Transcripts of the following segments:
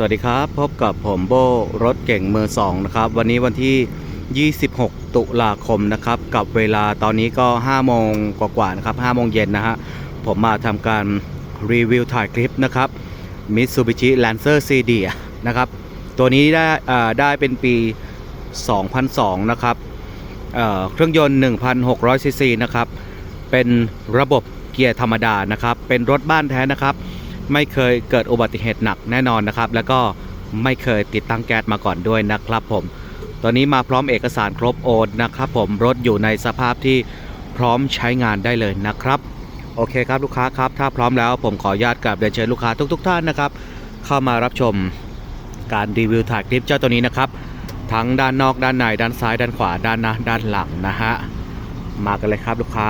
สวัสดีครับ พบกับผมโบรถเก่งมือสองนะครับ วันนี้วันที่ 26 ตุลาคมนะครับ กับเวลาตอนนี้ก็ 5 โมงกว่าๆนะครับ5โมงเย็นนะฮะ ผมมาทำการรีวิวถ่ายคลิปนะครับ Mitsubishi Lancer CD นะครับ ตัวนี้ได้อ่าได้เป็นปี 2002 นะครับเอ่อเครื่องยนต์ 1,600ซีซีนะครับ เป็นระบบเกียร์ธรรมดานะครับ เป็นรถบ้านแท้นะครับ ไม่เคยเกิดอุบัติเหตุหนักแน่นอนนะครับ แล้วก็ไม่เคยติดตั้งแก๊สมาก่อนด้วยนะครับผม ตอนนี้มาพร้อมเอกสารครบโอนนะครับผมรถอยู่ในสภาพที่พร้อมใช้งานได้เลยนะครับ โอเคครับลูกค้าครับถ้าพร้อมแล้วผมขออนุญาตกับเรียนเชิญลูกค้าทุกๆท่านนะครับ เข้ามารับชมการรีวิวถ่ายคลิปเจ้าตัวนี้นะครับ ทั้งด้านนอกด้านในด้านซ้ายด้านขวาด้านหน้าด้านหลังนะฮะมากันเลยครับลูกค้า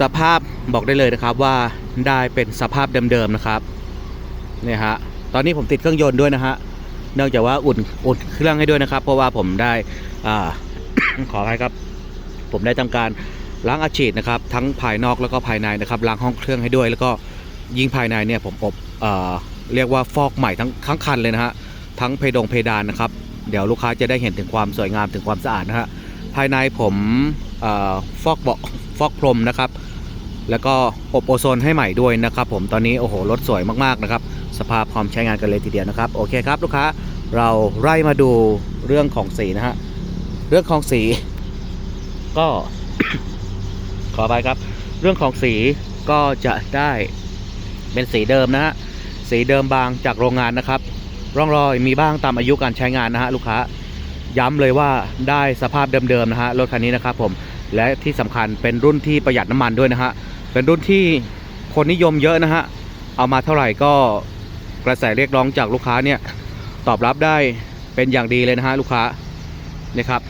สภาพบอกได้เลยนะครับว่าได้เป็นสภาพเดิมๆนะครับเนี่ยฮะตอนนี้ผมติดเครื่องยนต์ด้วยนะฮะเนื่องจากว่าอุ่นอุ่นเครื่องให้ด้วยนะครับ เพราะว่าผมได้อ่าขออภัยครับ ผมได้ทำการล้างอาฉีดนะครับ ทั้งภายนอกแล้วก็ภายในนะครับล้างห้องเครื่องให้ด้วย แล้วก็ยิงภายในเนี่ยผมอบเอ่อเรียกว่าฟอกใหม่ทั้งทั้งคันเลยนะฮะทั้งเพดงเพดานนะครับ เดี๋ยวลูกค้าจะได้เห็นถึงความสวยงามถึงความสะอาดนะฮะภายในผมอฟอกเบาะฟอกพรมนะครับ แล้วก็อบโอโซนให้ใหม่ด้วยนะครับผมตอนนี้โอ้โหรถสวยมากๆนะครับสภาพพร้อมใช้งานกันเลยทีเดียวนะครับโอเคครับลูกค้าเราไล่มาดูเรื่องของสีนะฮะเรื่องของสี ก็ขอไปครับ เรื่องของสีก็จะได้เป็นสีเดิมนะฮะสีเดิมบางจากโรงงานนะครับ ร่องรอยมีบ้างตามอายุการใช้งานนะฮะลูกค้าย้ำเลยว่าได้สภาพเดิมๆนะฮะรถคันนี้นะครับผมและที่สำคัญเป็นรุ่นที่ประหยัดน้ำมันด้วยนะฮะ เป็นรุ่นที่คนนิยมเยอะนะฮะ เอามาเท่าไหร่ก็กระแสเรียกร้องจากลูกค้าเนี่ยตอบรับได้เป็นอย่างดีเลยนะฮะลูกค้านี่ครับ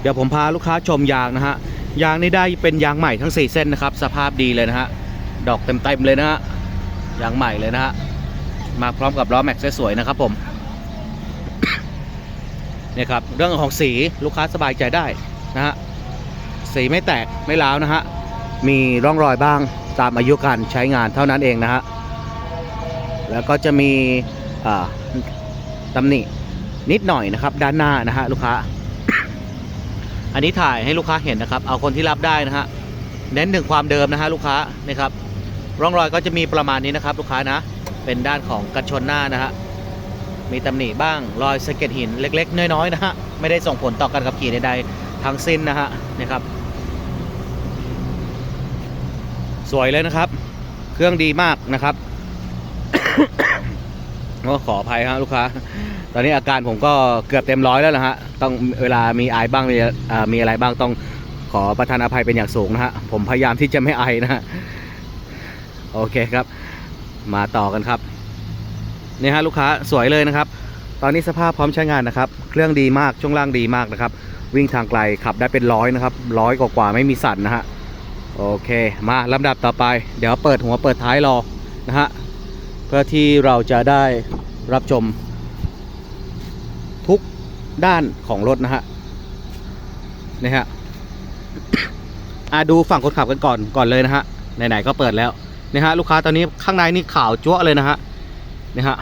เดี๋ยวผมพาลูกค้าชมยางนะฮะยางนี่ได้เป็นยางใหม่ทั้ง 4 เส้นนะครับ สภาพดีเลยนะฮะดอกเต็มๆเลยนะฮะยางใหม่เลยนะฮะมาพร้อมกับล้อแม็กซ์สวยๆนะครับผมเนี่ยครับเรื่องของสีลูกค้าสบายใจได้นะฮะสีไม่แตกไม่ร้าวนะฮะ มีร่องรอยบ้างตามอายุการใช้งานเท่านั้นเองนะฮะ แล้วก็จะมีตำหนินิดหน่อยนะครับ ด้านหน้านะฮะลูกค้า อันนี้ถ่ายให้ลูกค้าเห็นนะครับ เอาคนที่รับได้นะฮะ เน้นถึงความเดิมนะฮะลูกค้านี่ครับ ร่องรอยก็จะมีประมาณนี้นะครับ ลูกค้านะ เป็นด้านของกันชนหน้านะฮะ มีตำหนิบ้างรอยสะเก็ดหินเล็ก ๆ น้อยๆนะฮะ ไม่ได้ส่งผลต่อการขับขี่ใดๆทั้งสิ้นนะฮะนี่ครับ สวยเลยนะครับ เครื่องดีมากนะครับก็ขออภัยครับลูกค้า ตอนนี้อาการผมก็เกือบเต็มร้อยแล้วนะฮะ ต้องเวลามีไอบ้างมีอ่ามีอะไรบ้างต้องขอประทานอภัยเป็นอย่างสูงนะฮะ ผมพยายามที่จะไม่ไอนะฮะ โอเคครับ มาต่อกันครับ นี่ฮะลูกค้าสวยเลยนะครับ ตอนนี้สภาพพร้อมใช้งานนะครับ เครื่องดีมาก ช่วงล่างดีมากนะครับ วิ่งทางไกลขับได้เป็นร้อยนะครับ ร้อยกว่าไม่มีสั่นนะฮะ โอเค มาลำดับต่อไป เดี๋ยวเปิดหัวเปิดท้ายรอนะฮะ เพื่อที่เราจะได้รับชม ทุกด้านของรถนะฮะนี่ฮะอะดูฝั่งคนขับกันก่อนก่อนเลยนะฮะไหนๆก็เปิดแล้วนี่ฮะลูกค้าตอนนี้ข้างในนี่ขาวจั๊วะเลยนะฮะนะฮะ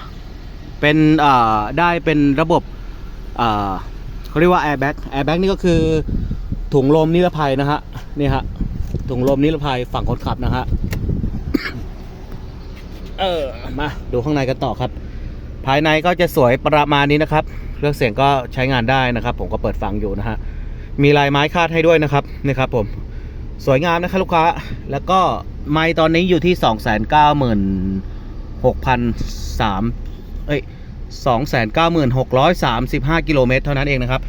เป็นอ่าได้เป็นระบบอ่าเขาเรียกว่าแอร์แบ็กแอร์แบ็กนี่ก็คือถุงลมนิรภัยนะฮะนี่ฮะ ถุงลมนิรภัยฝั่งคนขับนะฮะเออมาดูข้างในกันต่อครับ ภายในก็จะสวยประมาณนี้นะครับเครื่องเสียงก็ใช้งานได้นะครับ ผมก็เปิดฟังอยู่นะฮะมีลายไม้คาดให้ด้วยนะครับนี่ครับ ผมสวยงามนะครับลูกค้า แล้วก็ไม้ตอนนี้อยู่ที่2 9 0 0 0 6 3เอ้ย29635กิโลเมตรเท่านั้นเองนะครับ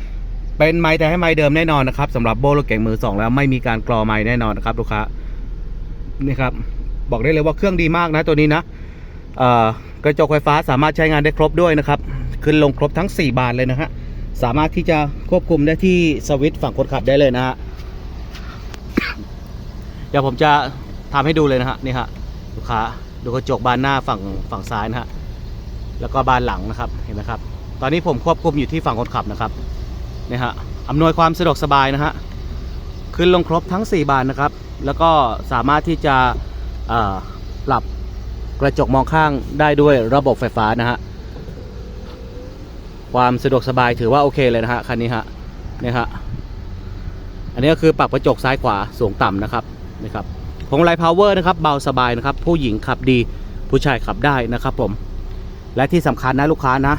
เป็นไม้แต่ให้ไม้เดิมแน่นอนนะครับสำหรับโบรถเก่งมือสองแล้วไม่มีการกรอไม้แน่นอนนะครับลูกค้านี่ครับบอกได้เลยว่าเครื่องดีมากนะตัวนี้นะกระจกไฟฟ้าสามารถใช้งานได้ครบด้วยนะครับขึ้นลงครบทั้ง 4 บานเลยนะฮะสามารถที่จะควบคุมได้ที่สวิตช์ฝั่งคนขับได้เลยนะฮะเดี๋ยวผมจะทำให้ดูเลยนะฮะนี่ฮะลูกค้าดูกระจกบานหน้าฝั่งฝั่งซ้ายนะฮะแล้วก็บานหลังนะครับเห็นไหมครับ ตอนนี้ผมควบคุมอยู่ที่ฝั่งคนขับนะครับ นี่ฮะอำนวยความสะดวกสบายนะฮะขึ้นลงครบทั้ง 4 บานนะครับ แล้วก็สามารถที่จะปรับกระจกมองข้างได้ด้วยระบบไฟฟ้านะฮะความสะดวกสบายถือว่าโอเคเลยนะฮะคันนี้ฮะเนี่ยฮะอันนี้ก็คือปรับกระจกซ้ายขวาสูงต่ำนะครับนี่ครับพวงมาลัยพาวเวอร์นะครับเบาสบายนะครับ ผู้หญิงขับดีผู้ชายขับได้นะครับผม และที่สำคัญนะลูกค้านะ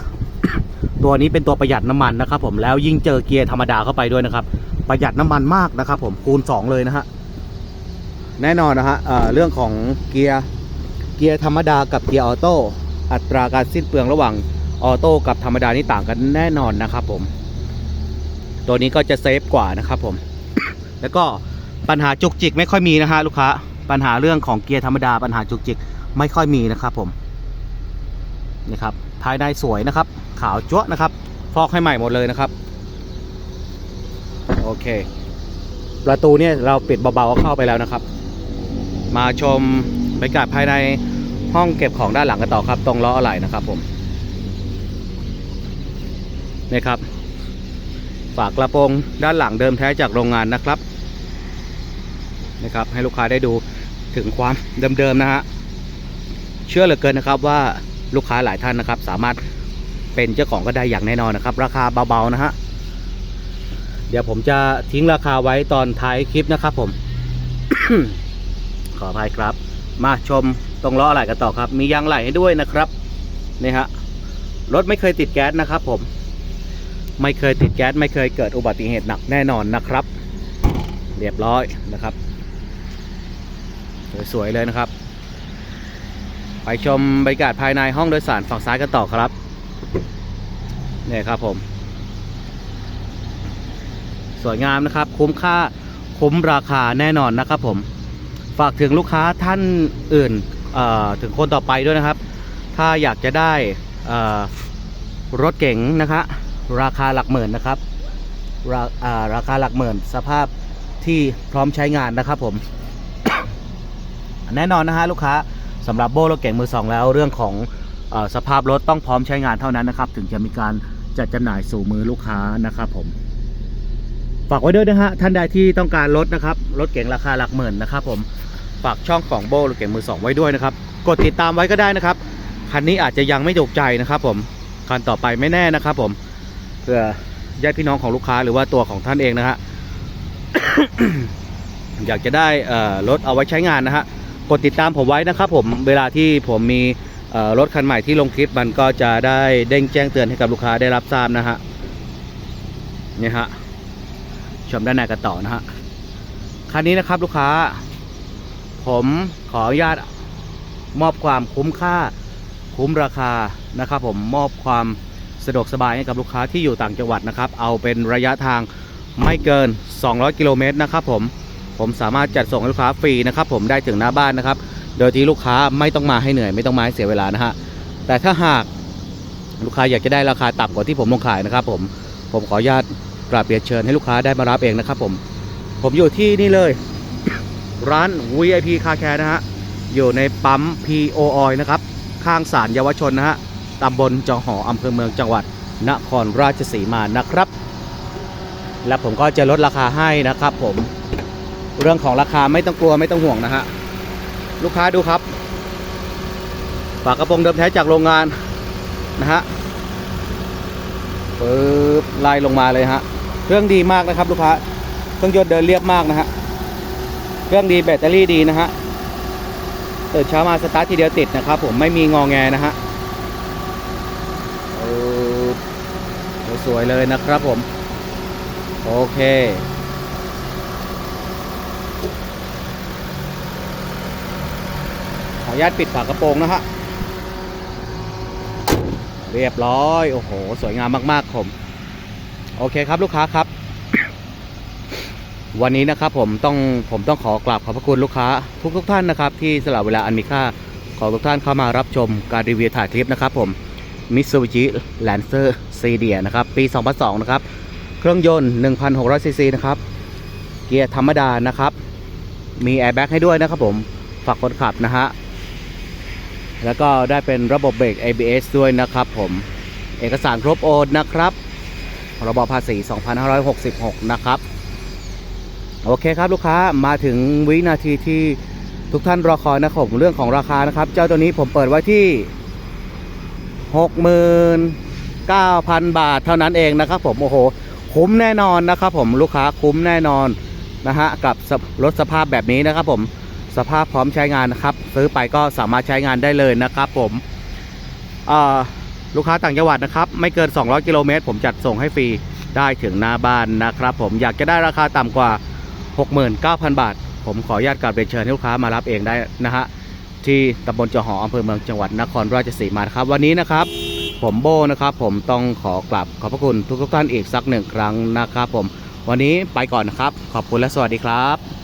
ตัวนี้เป็นตัวประหยัดน้ำมันนะครับผมแล้วยิ่งเจอเกียร์ธรรมดาเข้าไปด้วยนะครับ ประหยัดน้ำมันมากนะครับ ผมคูณ 2 เลยนะฮะแน่นอนนะฮะเเรื่องของเกียร์เกียร์ธรรมดากับเกียร์ออโต้อัตราการสิ้นเปลืองระหว่างออโต้กับธรรมดานี่ต่างกันแน่นอนนะครับผม ตัวนี้ก็จะเซฟกว่านะครับผม แล้วก็ปัญหาจุกจิกไม่ค่อยมีนะฮะลูกค้า ปัญหาเรื่องของเกียร์ธรรมดาปัญหาจุกจิกไม่ค่อยมีนะครับผม นี่ครับภายในสวยนะครับ ขาวจั๊วนะครับ ฟอกให้ใหม่หมดเลยนะครับ โอเค ประตูเนี่ยเราปิดเบาๆก็เข้าไปแล้วนะครับ มาชมบรรยากาศภายในห้องเก็บของด้านหลังกันต่อครับ ตรงล้ออะไหล่นะครับผมนี่ครับ ฝากกระโปรงด้านหลังเดิมแท้จากโรงงานนะครับนะครับให้ลูกค้าได้ดูถึงความเดิมๆนะฮะเชื่อเหลือเกินนะครับว่า ลูกค้าหลายท่านนะครับ สามารถเป็นเจ้าของก็ได้อย่างแน่นอนนะครับ ราคาเบาๆนะฮะเดี๋ยวผมจะทิ้งราคาไว้ตอนท้ายคลิปนะครับ ผม ขออภัยครับ มาชมตรงล้ออะไหล่กันต่อครับ มียางไหล่ให้ด้วยนะครับนี่ฮะรถไม่เคยติดแก๊สนะครับ ผม ไม่เคยติดแก๊สไม่เคยเกิดอุบัติเหตุหนักแน่นอนนะครับ เรียบร้อยนะครับสวยๆเลยนะครับ ไปชมบรรยากาศภายในห้องโดยสารฝั่งซ้ายกันต่อครับเนี่ยครับผม สวยงามนะครับ คุ้มค่าคุ้มราคาแน่นอนนะครับผม ฝากถึงลูกค้าท่านอื่นถึงคนต่อไปด้วยนะครับ ถ้าอยากจะได้รถเก๋งนะคะราคาหลักหมื่นนะครับราาราคาหลักหมื่น สภาพที่พร้อมใช้งานนะครับผม แน่นอนนะฮะลูกค้า สำหรับโบรถเก่งมือสองแล้วเรื่องของอสภาพรถต้องพร้อมใช้งานเท่านั้นนะครับ ถึงจะมีการจัดจำหน่ายสู่มือลูกค้านะครับผมฝากไว้ด้วยนะฮะท่านใดที่ต้องการรถนะครับรถเก่งราคาหลักหมื่นนะครับผมฝากช่องของโบรถเก่งมือสองไว้ด้วยนะครับกดติดตามไว้ก็ได้นะครับคันนี้อาจจะยังไม่ถูกใจนะครับผมคันต่อไปไม่แน่นะครับผมเพื่อญาติพี่น้องของลูกค้าหรือว่าตัวของท่านเองนะฮะอยากจะได้รถเอาไว้ใช้งานนะฮะ ดติดตามผมไว้นะครับผมเวลาที่ผมมีรถคันใหม่ที่ลงคลิปมันก็จะได้เด้งแจ้งเตือนให้กับลูกค้าได้รับทราบนะฮะนี่ฮะชมด้านในกันต่อนะฮะคันนี้นะครับลูกค้า ผมขออนุญาตมอบความคุ้มค่าคุ้มราคานะครับ ผมมอบความสะดวกสบายให้กับลูกค้าที่อยู่ต่างจังหวัดนะครับ เอาเป็นระยะทางไม่เกิน 200 กิโลเมตรนะครับผม ผมสามารถจัดส่งลูกค้าฟรีนะครับผมได้ถึงหน้าบ้านนะครับ โดยที่ลูกค้าไม่ต้องมาให้เหนื่อยไม่ต้องมาให้เสียเวลานะฮะแต่ถ้าหากลูกค้าอยากจะได้ราคาต่ำกว่าที่ผมลงขายนะครับ ผมผมขออนุญาตกราบเรียนเชิญให้ลูกค้าได้มารับเองนะครับ ผม ผมอยู่ที่นี่เลย ร้าน VIP Car Care นะฮะอยู่ในปั๊ม PO Oil นะครับข้างศาลเยาวชนนะฮะตำบลจองหออำเภอเมืองจังหวัด นครราชสีมานะครับ และผมก็จะลดราคาให้นะครับผม เรื่องของราคาไม่ต้องกลัวไม่ต้องห่วงนะฮะ ลูกค้าดูครับ ฝากระโปรงเดิมแท้จากโรงงานนะฮะปึ๊บไล่ลงมาเลยฮะ เครื่องดีมากนะครับ ลูกค้า เครื่องยนต์เดินเรียบมากนะฮะ เครื่องดีแบตเตอรี่ดีนะฮะตื่นเช้ามาสตาร์ททีเดียวติดนะครับ ผมไม่มีงอแงนะฮะโอ้สวยเลยนะครับผม โอเค ออนุญาตปิดฝากระโปรงนะฮะ เรียบร้อย โอ้โห สวยงามมากๆผม โอเคครับลูกค้าครับ วันนี้นะครับผมต้องผมต้องขอกราบขอบพระคุณลูกค้า ทุกทุกท่านนะครับ ที่สละเวลาอันมีค่าของทุกท่านเข้ามารับชมการรีวิวถ่ายคลิปนะครับผม Mitsubishi Lancer c d นะครับ ปี 2002 นะครับ เครื่องยนต์ 1,600ซีซีนะครับ เกียร์ธรรมดานะครับ มีแอร์แบ็กให้ด้วยนะครับผม ฝากคนขับนะฮะ แล้วก็ได้เป็นระบบเบรก ABS ด้วยนะครับผม เอกสารครบโอนนะครับพรบภาษี 2566 นะครับ โอเคครับลูกค้ามาถึงวินาทีที่ทุกท่านรอคอยนะครับผมเรื่องของราคานะครับ เจ้าตัวนี้ผมเปิดไว้ที่ 69,000 บาทเท่านั้นเองนะครับผมโอ้โห คุ้มแน่นอนนะครับผมลูกค้าคุ้มแน่นอนนะฮะกับรถสภาพแบบนี้นะครับผม สภาพพร้อมใช้งานนะครับ ซื้อไปก็สามารถใช้งานได้เลยนะครับ ผมลูกค้าต่างจังหวัดนะครับ ไม่เกิน 200 กิโลเมตร ผมจัดส่งให้ฟรีได้ถึงหน้าบ้านนะครับ ผมอยากจะได้ราคาต่ำกว่า 69,000 บาท ผมขออนุญาตกลับเรียนเชิญให้ลูกค้ามารับเองได้นะฮะที่ตำบลจอหออำเภอเมืองจังหวัดนครราชสีมาครับ วันนี้นะครับ ผมโบนะครับ ผมต้องขอกลับขอบพระคุณทุกท่านอีกสักหนึ่งครั้งนะครับ ผม วันนี้ไปก่อนนะครับ ขอบคุณและสวัสดีครับ